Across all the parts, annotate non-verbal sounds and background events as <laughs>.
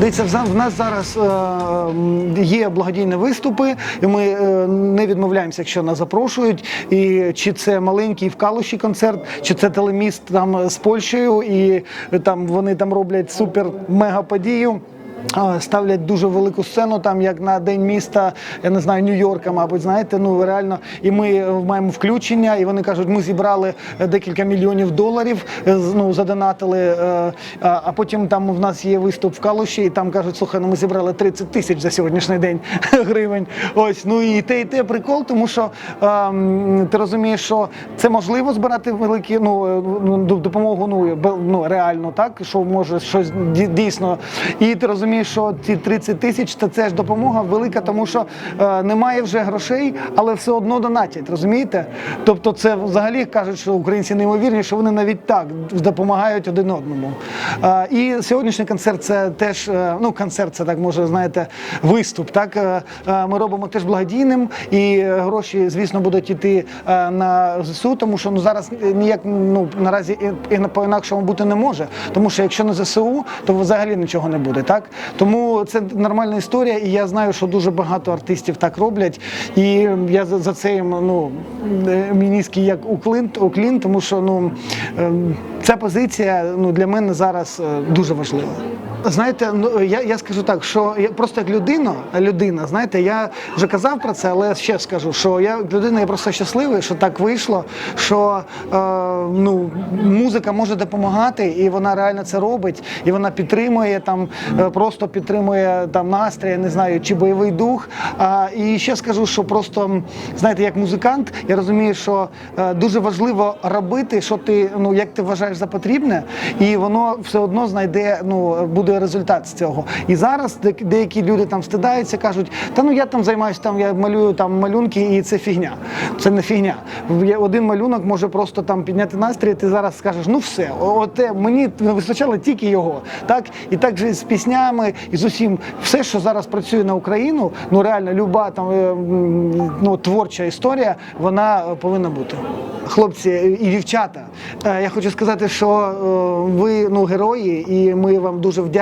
Дивіться, в нас зараз е, є благодійні виступи, і ми е, не відмовляємося, якщо нас запрошують. І чи це маленький в Калуші концерт, чи це телеміст там з Польщею, і там вони там роблять супер мега подію. Ставлять дуже велику сцену, там як на день міста, я не знаю, Нью-Йорка, мабуть, знаєте. Ну реально, і ми е, маємо включення, і вони кажуть, ми зібрали е, декілька мільйонів доларів, е, ну задонатили. А, потім там в нас є виступ в Калуші, і там кажуть, слухай, ну ми зібрали 30 тисяч за сьогоднішній день <laughs> гривень. Ось ну і те, і те прикол, тому що ти розумієш, що це можливо збирати великі ну, ну, допомогу ну, ну реально, так що може щось дійсно. І ти розумієш, що ці 30 тисяч це, це ж допомога велика, тому що е, немає вже грошей, але все одно донатять. Розумієте? Тобто, це взагалі кажуть, що українці неймовірні, що вони навіть так допомагають один одному. Е, і сьогоднішній концерт це теж е, ну концерт, це так може знаєте, виступ. Так Е, е, ми робимо теж благодійним, і е, гроші, звісно, будуть йти е, на ЗСУ, тому що ну зараз ніяк ну наразі і, і по інакшому бути не може. Тому що якщо не ЗСУ, то взагалі нічого не буде. Так тому це нормальна історія, і я знаю, що дуже багато артистів так роблять. І я за, це їм ну низький як уклін, уклін, тому що ну ем, ця позиція ну для мене зараз е, дуже важлива. Знаєте, ну я, я скажу так, що я просто як людина, людина, знаєте, я вже казав про це, але ще скажу, що я людина, я просто щасливий, що так вийшло, що е, ну музика може допомагати, і вона реально це робить, і вона підтримує там, е, просто підтримує там настрій, я не знаю, чи бойовий дух. А, і ще скажу, що просто знаєте, як музикант, я розумію, що е, дуже важливо робити, що ти ну як ти вважаєш за потрібне, і воно все одно знайде, ну буде результат з цього. І зараз деякі люди там стидаються, кажуть, та ну я там займаюся, там я малюю там малюнки, і це фігня. Це не фігня. Один малюнок може просто там підняти настрій. і Ти зараз скажеш, ну все, о- оте мені не вистачало тільки його. Так і так же з піснями, і з усім, все, що зараз працює на Україну, ну реально люба там е, ну, творча історія, вона е, повинна бути. Хлопці і дівчата, е, я хочу сказати, що ви ну герої, і ми вам дуже вдячні.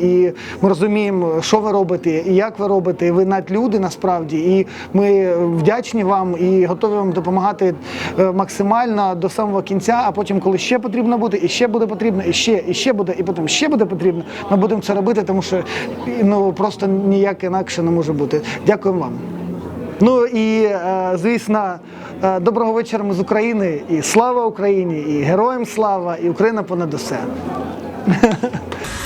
І ми розуміємо, що ви робите, і як ви робите. І ви надлюди насправді. І ми вдячні вам і готові вам допомагати е, максимально до самого кінця. А потім, коли ще потрібно буде, і ще буде потрібно, і ще, і ще буде, і потім ще буде потрібно. Ми будемо це робити, тому що ну просто ніяк інакше не може бути. Дякуємо вам. Ну і е, звісно, е, доброго вечора ми з України. І слава Україні, і героям слава, і Україна понад усе. <laughs>